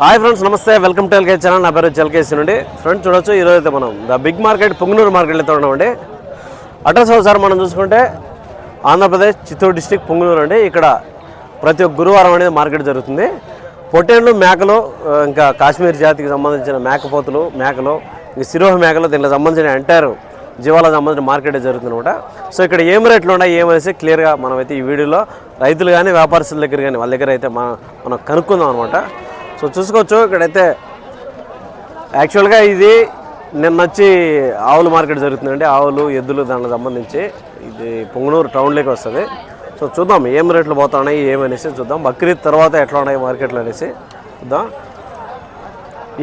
Hi friends నమస్తే. Welcome to LK channel. నా పేరు చెల్కేసి నుండి ఫ్రెండ్స్ చూడొచ్చు ఈరోజు అయితే మనం ద బిగ్ మార్కెట్ పుంగనూరు మార్కెట్లో అయితే ఉన్నామండి. అడ్రస్ ఒకసారి మనం చూసుకుంటే ఆంధ్రప్రదేశ్ చిత్తూరు డిస్టిక్ పుంగనూరు అండి. ఇక్కడ ప్రతి ఒక్క గురువారం అనేది మార్కెట్ జరుగుతుంది. పొట్టేళ్ళు మేకలు ఇంకా కాశ్మీర్ జాతికి సంబంధించిన మేకపోతులు మేకలు ఇంకా సిరోహ మేకలు దీనికి సంబంధించిన ఎంటైర్ జీవాలకు సంబంధించిన మార్కెట్ జరుగుతుంది అనమాట సో ఇక్కడ ఏం రేట్లు ఉన్నాయి ఏమనేసి క్లియర్గా మనమైతే ఈ వీడియోలో రైతులు కానీ వ్యాపారస్తుల దగ్గర కానీ వాళ్ళ దగ్గర అయితే మనం మనం కనుక్కుందాం అనమాట సో చూసుకోవచ్చు. ఇక్కడైతే యాక్చువల్గా ఇది నిన్న వచ్చి ఆవుల మార్కెట్ జరుగుతుందండి. ఆవులు ఎద్దులు దానికి సంబంధించి ఇది పొంగనూరు టౌన్లోకి వస్తుంది. సో చూద్దాం ఏం రేట్లు పోతున్నాయి ఏమనేసి చూద్దాం. బక్రీద్ తర్వాత ఎట్లా ఉన్నాయి మార్కెట్లు అనేసి చూద్దాం.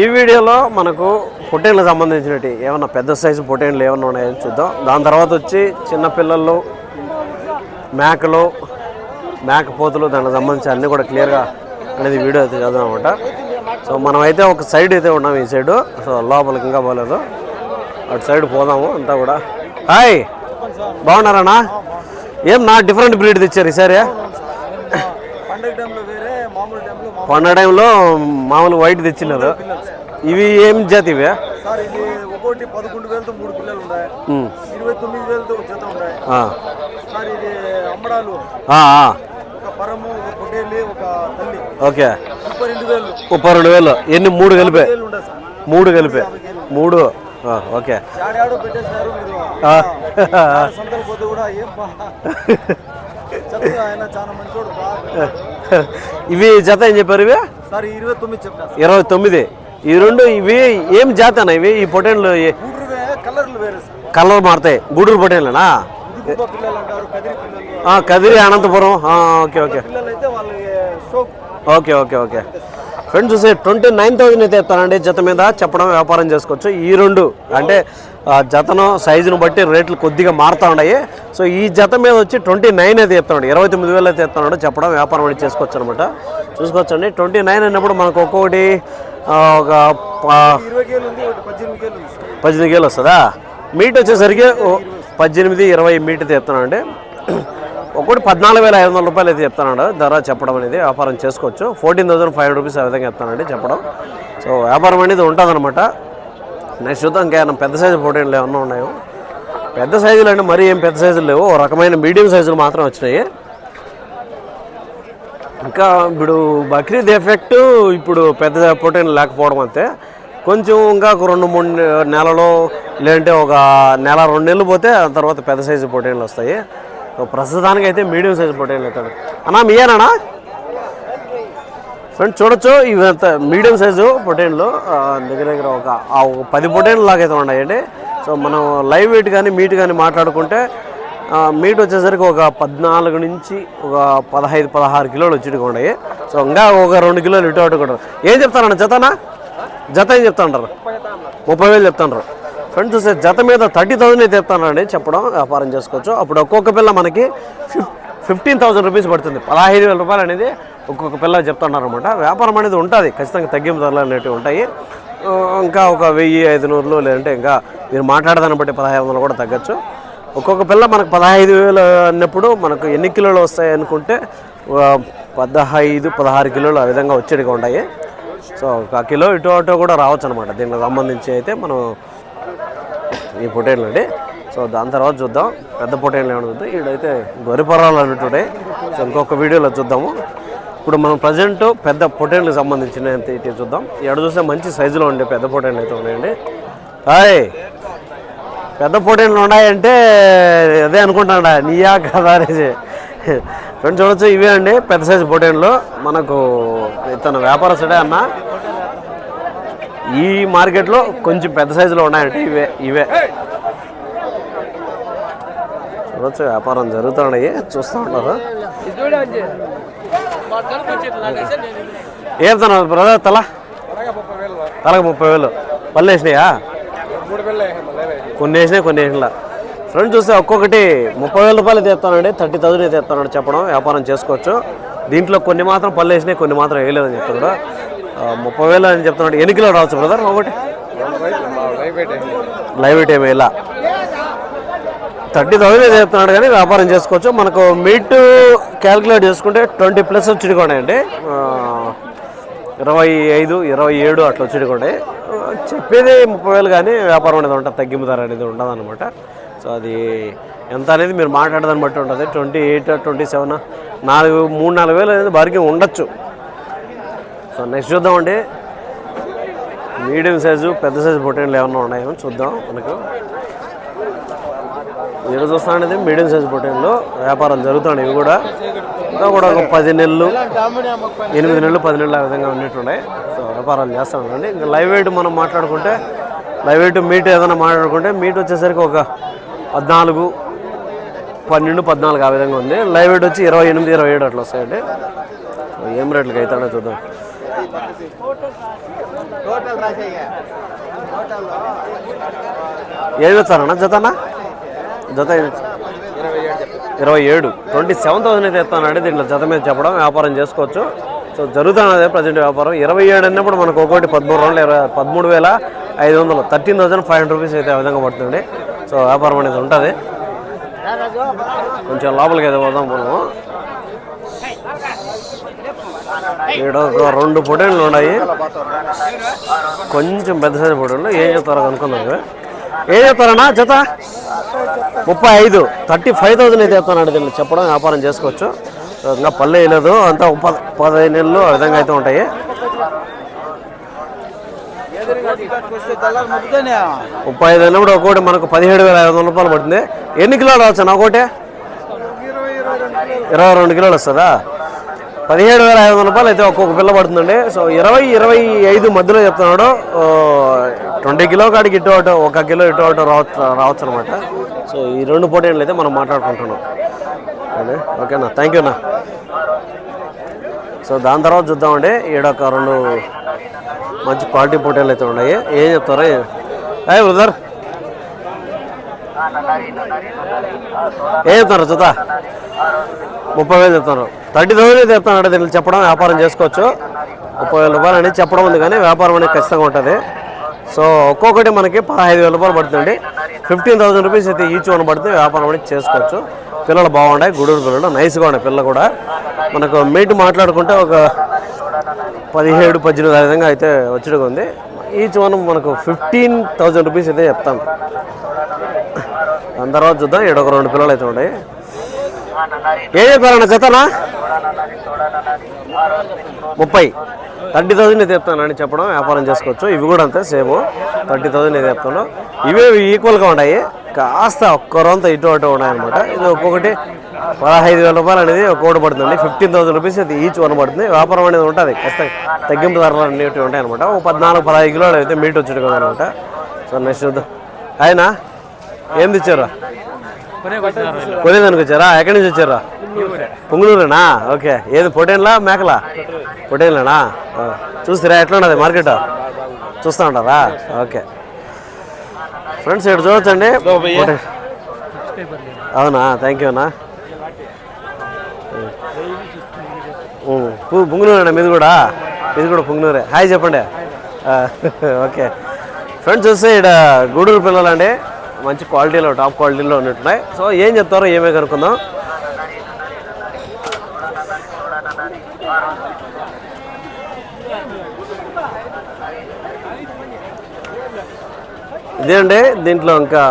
ఈ వీడియోలో మనకు పొటేన్లకు సంబంధించినవి ఏమన్నా పెద్ద సైజు పొటేన్లు ఏమన్నా ఉన్నాయని చూద్దాం. దాని తర్వాత వచ్చి చిన్నపిల్లలు మేకలు మేకపోతులు దానికి సంబంధించి అన్నీ కూడా క్లియర్గా అనేది వీడియో అయితే చదువు అనమాట సో మనమైతే ఒక సైడ్ అయితే ఉన్నాం ఈ సైడు. సో లోపలికి ఇంకా పోలేదు. అటు సైడ్ పోదాము అంతా కూడా. హాయ్! బాగున్నారన్నా? ఏం నా డిఫరెంట్ బ్రీడ్ తెచ్చారు ఈసారి పండగ టైంలో మామూలు వైట్ తెచ్చినారు. ఇవి ఏం జాతి ఇవి? పదకొండు వేలతో మూడు పిల్లలు ఉన్నాయి ఉమ్. ఇరవై తొమ్మిది వేలతో ఒక జత ఉన్నాయి ఆ. సార్ ఇది అమ్మడాలు. ఆ, ఆ. ఒక పరము ఒక పొట్టేలి ఒక తల్లి ఓకే. ముప్పై రెండు వేలు. ఎన్ని? మూడు కలిపే. మూడు కలిపే. మూడు. ఓకే. ఇవి జత ఏం చెప్పారు ఇవి? ఇరవై తొమ్మిది ఈ రెండు ఇవి ఏం జాత అన్న ఇవి? ఈ పొటేన్లు కలర్ మారుతాయి. Gudur పొటేన్లేనా? Kadiri Anantapuram. Okay okay. Okay okay okay. Friends చూసే ట్వంటీ నైన్ థౌసండ్ అయితే ఎత్తానండి జత మీద చెప్పడం వ్యాపారం చేసుకోవచ్చు. ఈ రెండు అంటే జతను సైజును బట్టి రేట్లు కొద్దిగా మారుతూ ఉన్నాయి. సో ఈ జత మీద వచ్చి ట్వంటీ నైన్ అయితే చెప్తాడు ఇరవై తొమ్మిది వేలు అయితే చెప్తున్నాడు చెప్పడం వ్యాపారం అనేది చేసుకోవచ్చు అనమాట చూసుకోవచ్చండి. ట్వంటీ నైన్ అన్నప్పుడు మనకు ఒక్కొక్కటి ఒక పద్దెనిమిది కేలు వేలు వస్తుందా? మీట్ వచ్చేసరికి ఓ పద్దెనిమిది ఇరవై మీట్ అయితే చెప్తానండి ఒకటి పద్నాలుగు వేల ఐదు వందల రూపాయలు అయితే చెప్తానండి. ధర చెప్పడం అనేది వ్యాపారం చేసుకోవచ్చు. ఫోర్టీన్ థౌసండ్ ఫైవ్ రూపీస్ ఆ విధంగా చెప్తానండి చెప్పడం. సో వ్యాపారం అనేది ఉంటుందన్నమాట. నెక్స్ట్ చూద్దాం ఇంకేమైనా పెద్ద సైజు ప్రోటీన్లు ఏమన్నా ఉన్నాయో. పెద్ద సైజులు అంటే మరీ ఏం పెద్ద సైజులు లేవు. ఓ రకమైన మీడియం సైజులు మాత్రం వచ్చినాయి. ఇంకా ఇప్పుడు బక్రీద్ ఎఫెక్ట్ ఇప్పుడు పెద్ద ప్రోటీన్ లేకపోవడం అంతే. కొంచెం ఇంకా ఒక రెండు మూడు నెలలో నెలలు లేదంటే ఒక నెల రెండు నెలలు పోతే ఆ తర్వాత పెద్ద సైజు ప్రోటీన్లు వస్తాయి. సో ప్రస్తుతానికి అయితే మీడియం సైజు పొటైన్లు అవుతాడు అన్నా మీయేనా ఫ్రెండ్ చూడొచ్చు ఇవి అంత మీడియం సైజు పొటేన్లు దగ్గర దగ్గర ఒక పది పొటైన్లు లాగా అయితే ఉన్నాయండి. సో మనం లైవ్ వెయిట్ కానీ మీట్ కానీ మాట్లాడుకుంటే మీట్ వచ్చేసరికి ఒక పద్నాలుగు నుంచి ఒక పదహైదు పదహారు కిలోలు వచ్చేటివి ఉన్నాయి. సో ఇంకా ఒక రెండు కిలోలు ఇటు అటు కూడా. ఏం చెప్తారన్న జతనా జత ఏం చెప్తా ఉంటారు ముప్పై వేలు చెప్తాండ్రు. ఫ్రెండ్స్ చూస్తే జత మీద థర్టీ థౌసండ్ అయితే చెప్తానండి చెప్పడం వ్యాపారం చేసుకోవచ్చు. అప్పుడు ఒక్కొక్క పిల్ల మనకి ఫిఫ్ ఫిఫ్టీన్ థౌసండ్ రూపీస్ పడుతుంది. పదహైదు వేల రూపాయలు అనేది ఒక్కొక్క పిల్ల చెప్తున్నారనమాట వ్యాపారం అనేది ఉంటుంది. ఖచ్చితంగా తగ్గింపు ధరలు అనేవి ఉంటాయి. ఇంకా ఒక వెయ్యి ఐదు నూరులు లేదంటే ఇంకా మీరు మాట్లాడదాన్ని బట్టి పదహైదు వందలు కూడా తగ్గచ్చు. ఒక్కొక్క పిల్ల మనకు పదహైదు వేలు అన్నప్పుడు మనకు ఎన్ని కిలోలు వస్తాయి అనుకుంటే పదహైదు పదహారు కిలోలు ఆ విధంగా వచ్చేటిగా ఉంటాయి. సో ఒక కిలో ఇటు అటు కూడా రావచ్చు అనమాట దీనికి సంబంధించి అయితే మనం ఈ పొటేన్లు అండి. సో దాని తర్వాత చూద్దాం. పెద్ద పొటేన్లు ఏమైనా చూద్దాం ఈడైతే గొరిపరాలు అన్నట్టుండే సో ఇంకొక వీడియోలో చూద్దాము. ఇప్పుడు మనం ప్రజెంట్ పెద్ద పొటేన్లకు సంబంధించిన ఇటు చూద్దాం. ఎక్కడ చూస్తే మంచి సైజులో ఉండే పెద్ద పొటేన్లు అయితే ఉన్నాయండి. హాయ్! పెద్ద పొటేన్లు ఉన్నాయంటే అదే అనుకుంటాడా నీయా కదా అనేసి. ఫ్రెండ్స్ చూడొచ్చు ఇవే అండి. పెద్ద సైజు పొటేన్లు. మనకు ఇతను వ్యాపారస్తుడే అన్న. ఈ మార్కెట్లో కొంచెం పెద్ద సైజులో ఉన్నాయంటే ఇవే ఇవే. చూడొచ్చు వ్యాపారం జరుగుతున్నాయి చూస్తూ ఉంటారు ఏం బ్రదర్ తల? తలకు ముప్పై వేలు. పళ్ళు వేసినాయా? కొన్ని వేసినాయి కొన్ని వేసినా ఫ్రెండ్ చూస్తే ఒక్కొక్కటి ముప్పై వేల రూపాయలు తెస్తానండి థర్టీ థౌసండ్ తెస్తానండి చెప్పడం వ్యాపారం చేసుకోవచ్చు. దీంట్లో కొన్ని మాత్రం పళ్ళు వేసినాయి కొన్ని మాత్రం వేయలేదని చెప్తున్నాడు ముప్పై వేలు అని చెప్తున్నాడు. ఎన్ని కిలో రావచ్చు బ్రదర్ ఒకటి లైవ్ వెయిట్ ఏమి ఇలా థర్టీ థౌసండ్ చెప్తున్నాడు కానీ వ్యాపారం చేసుకోవచ్చు. మనకు మీట్ క్యాలిక్యులేట్ చేసుకుంటే ట్వంటీ ప్లస్ వచ్చి అండి ఇరవై ఐదు ఇరవై ఏడు అట్లా వచ్చిడుకోండి చెప్పేది ముప్పై వేలు కానీ వ్యాపారం అనేది ఉంటుంది తగ్గింపు ధర అనేది ఉండదు అనమాట సో అది ఎంత అనేది మీరు మాట్లాడదాన్ని బట్టి ఉంటుంది. ట్వంటీ ఎయిట్ ట్వంటీ సెవెన్ నాలుగు మూడు నాలుగు వేలు అనేది బార్గెన్ ఉండొచ్చు. సో నెక్స్ట్ చూద్దామండి. మీడియం సైజు పెద్ద సైజు పొట్టేళ్ళు ఏమన్నా ఉన్నాయో? చూద్దాం మనకు. మీరు చూస్తా మీడియం సైజు పొట్టేళ్ళు వ్యాపారం జరుగుతున్నాయి ఇవి కూడా. ఇంకా కూడా ఒక పది నెలలు ఎనిమిది నెలలు పది నెలలు ఆ విధంగా ఉన్నట్టున్నాయి. సో వ్యాపారాలు చేస్తామండి ఇంకా లైవ్ వెయిట్ మనం మాట్లాడుకుంటే లైవ్ వెయిట్ మీట్ ఏదైనా మాట్లాడుకుంటే మీట్ వచ్చేసరికి ఒక పద్నాలుగు పన్నెండు పద్నాలుగు ఆ విధంగా ఉంది. లైవ్ వెయిట్ వచ్చి ఇరవై ఎనిమిది ఇరవై ఏడు అట్లా వస్తాయండి. ఏం రేట్లకి అవుతాడో చూద్దాం. ఏం చెప్తారన్నా? జతనా? జత ఇరవై ఏడు. ట్వంటీ సెవెన్ థౌసండ్ అయితే ఎత్తానండి. దీంట్లో జత మీద చెప్పడం వ్యాపారం చేసుకోవచ్చు. సో జరుగుతున్నదే ప్రజెంట్ వ్యాపారం. ఇరవై ఏడు అన్నప్పుడు మనకు ఒకటి పదమూడు రోజులు ఇరవై పదమూడు వేల ఐదు వందలు. Thirteen thousand five hundred rupees అయితే ఆ విధంగా పడుతుంది సో వ్యాపారం అనేది ఉంటుంది. కొంచెం లోపలికి అయితే పోదాం మనము ఇక్కడ ఒక రెండు పొటేళ్ళు ఉన్నాయి. కొంచెం పెద్ద సైజు పొటేళ్ళు ఏం చెప్తారో కనుక్కుందాం ఏం చెప్తారన్నా? జత? ముప్పై ఐదు. థర్టీ ఫైవ్ థౌసండ్ అయితే చెప్తానండి దీన్ని. చెప్పడం వ్యాపారం చేసుకోవచ్చు. ఇంకా పల్లె వేయలేదు. అంతా ఒక పద పదహైదు నెలలు ఆ విధంగా అయితే ఉంటాయి. ముప్పై ఐదు అయినప్పుడు ఒకటి మనకు పదిహేడు వేల ఐదు వందల రూపాయలు పడుతుంది. ఎన్ని కిలోలు రావచ్చు ఒకటి ఇరవై రెండు కిలోలు వస్తుందా? పదిహేడు వేల ఐదు వందల రూపాయలు అయితే ఒక్కొక్క పిల్ల పడుతుందండి. సో ఇరవై ఇరవై ఐదు మధ్యలో చెప్తున్నాడు. ట్వంటీ కిలో కాడికి ఇటు అటు ఒక కిలో ఇటు అటు రావచ్చు రావచ్చు అనమాట సో ఈ రెండు పోటీలు అయితే మనం మాట్లాడుకుంటున్నాం. ఓకేనా? థ్యాంక్ యూ అన్న. సో దాని తర్వాత చూద్దామండి. ఈడొక రెండు మంచి క్వాలిటీ పోటీలు అయితే ఉన్నాయి. ఏం చెప్తారా ఏ బ్రదర్. ఏ చెప్తారు చూత ముప్పై వేలు చెప్తారు. థర్టీ థౌసండ్ చెప్తాను అంటే దీనికి చెప్పడం వ్యాపారం చేసుకోవచ్చు. ముప్పై వేల రూపాయలు అనేది చెప్పడం ఉంది కానీ వ్యాపారం అనేది ఖచ్చితంగా ఉంటుంది. సో ఒక్కొక్కటి మనకి పదహైదు వేల రూపాయలు పడుతుంది ఫిఫ్టీన్ థౌసండ్ రూపీస్ అయితే ఈచ్ వన్ పడితే వ్యాపారం అనేది చేసుకోవచ్చు. పిల్లలు బాగున్నాయి గుడూరు పిల్లలు నైస్గా ఉన్నాయి పిల్లలు కూడా. మనకు మీట్ మాట్లాడుకుంటే ఒక పదిహేడు పద్దెనిమిది ఆ విధంగా అయితే వచ్చేది ఉంది. ఈచ్ వన్ మనకు ఫిఫ్టీన్ థౌజండ్ రూపీస్ అయితే చెప్తాం. అందరూ తర్వాత చూద్దాం. ఇక్కడ ఒక రెండు పిల్లలు అయితే ఉన్నాయి. ఏం చెప్పారన్న జతనా? ముప్పై. థర్టీ థౌజండ్ అయితే చెప్తానని చెప్పడం వ్యాపారం చేసుకోవచ్చు. ఇవి కూడా అంతే సేమ్. థర్టీ థౌసండ్ ఇది చెప్తాను. ఇవే ఈక్వల్గా ఉన్నాయి. కాస్త ఒక్కరంతా ఇటు అటు ఉన్నాయి అనమాట ఇది ఒక్కొక్కటి పదహైదు వేల రూపాయలు అనేది ఒక్కొక్కటి పడుతుంది. ఫిఫ్టీన్ థౌసండ్ రూపీస్ అయితే ఈచ్ వన్ పడుతుంది. వ్యాపారం అనేది ఉంటుంది. ఖచ్చితంగా తగ్గింపు ధరలు అనేవి ఉంటాయి అనమాట ఒక పద్నాలుగు పదహైదు కిలోలు అయితే మీట్ వచ్చేది అనమాట సో నెక్స్ట్ ఆయన ఏం తెచ్చారు? కొనేదానికి వచ్చారా? ఎక్కడి నుంచి వచ్చారా? పొంగులూరేనా ఓకే. ఏది పొటేన్లా మేకలా? పొటేన్లేనా. చూస్తారా ఎట్లా ఉన్నది మార్కెట్ చూస్తూ ఉంటారా? ఓకే. ఫ్రెండ్స్ ఇక్కడ చూడొచ్చండి. అవునా? థ్యాంక్ యూ అన్నా. పొంగునూరేనా? మీది కూడా? మీది కూడా పొంగునూరే. హాయ్ చెప్పండి. ఓకే. ఫ్రెండ్స్ చూస్తే ఇక్కడ గూడూరు పిల్లలండి. మంచి క్వాలిటీలో టాప్ క్వాలిటీలో ఉన్నట్టున్నాయి. సో ఏం చెప్తారో ఏమే కనుక్కుందాం? ఇదేండి దీంట్లో ఇంకా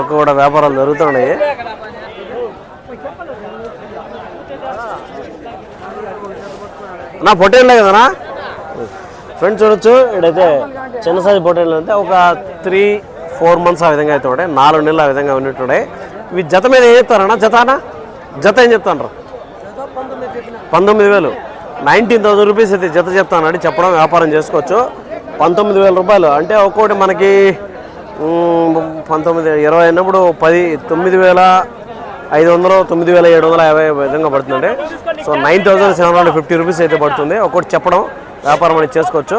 ఒక్క కూడా వ్యాపారాలు జరుగుతున్నాయి. నా పొట్టేళ్ళే కదనా ఫ్రెండ్స్ చూడొచ్చు. ఇక్కడైతే చిన్న సైజు పొట్టేళ్ళు అంటే ఒక త్రీ ఫోర్ మంత్స్ ఆ విధంగా అయితే ఉంటాయి. నాలుగు నెలలు ఆ విధంగా ఉన్నట్టుండే ఇవి జత మీద ఏం చెప్తారన్నా జతనా జత ఏం చెప్తాను పంతొమ్మిది వేలు. నైన్టీన్ థౌసండ్ రూపీస్ అయితే జత చెప్తానండి చెప్పడం వ్యాపారం చేసుకోవచ్చు. పంతొమ్మిది వేల రూపాయలు. అంటే ఒక్కోటి మనకి పంతొమ్మిది ఇరవై అయినప్పుడు పది తొమ్మిది వేల ఐదు వందలు తొమ్మిది వేల ఏడు వందల యాభై విధంగా పడుతుందండి. So nine thousand seven hundred fifty rupees అయితే పడుతుంది. ఒక్కోటి చెప్పడం వ్యాపారం అనేది చేసుకోవచ్చు.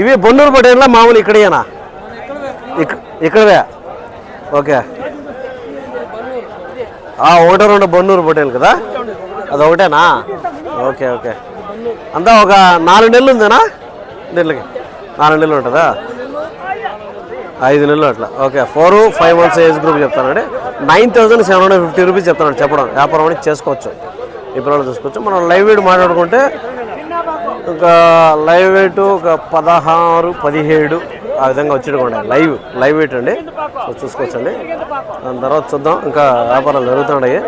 ఇవి బొన్నూరు పటేలా మామూలు ఇక్కడేనా ఇక్కడవే? ఓకే. ఒకటో రెండు బొన్నూరు పొటేలు కదా? అది ఒకటేనా ఓకే ఓకే. అంతా ఒక నాలుగు నెలలు ఉందేనా? నెలలకి. నాలుగు నెలలు ఉంటుందా? ఐదు నెలలు అట్లా. Okay four five months age group చెప్తానండి. Nine thousand seven hundred fifty rupees చెప్తాను చెప్పడం. వ్యాపారం అనేది చేసుకోవచ్చు. ఈ పిల్లలు చూసుకోవచ్చు. మనం లైవ్ వీడియో మాట్లాడుకుంటే ఒక లైవ్ వెయిట్ ఒక పదహారు పదిహేడు ఆ విధంగా వచ్చేటండి లైవ్ లైవ్ వెయిట్ అండి? చూసుకోవచ్చండి. దాని తర్వాత చూద్దాం. ఇంకా వ్యాపారాలు జరుగుతున్నాయి.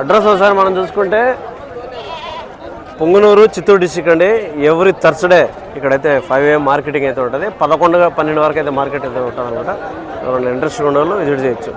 అడ్రస్ ఒకసారి మనం చూసుకుంటే పొంగునూరు చిత్తూరు డిస్టిక్ అండి. ఎవ్రీ థర్స్డే ఇక్కడైతే ఫైవ్ ఏ మార్కెటింగ్ అయితే ఉంటుంది. పదకొండు పన్నెండు వరకు అయితే మార్కెట్ అయితే ఉంటుంది అనమాట ఎవరైనా ఇంట్రెస్ట్ ఉన్న వాళ్ళు విజిట్ చేయొచ్చు.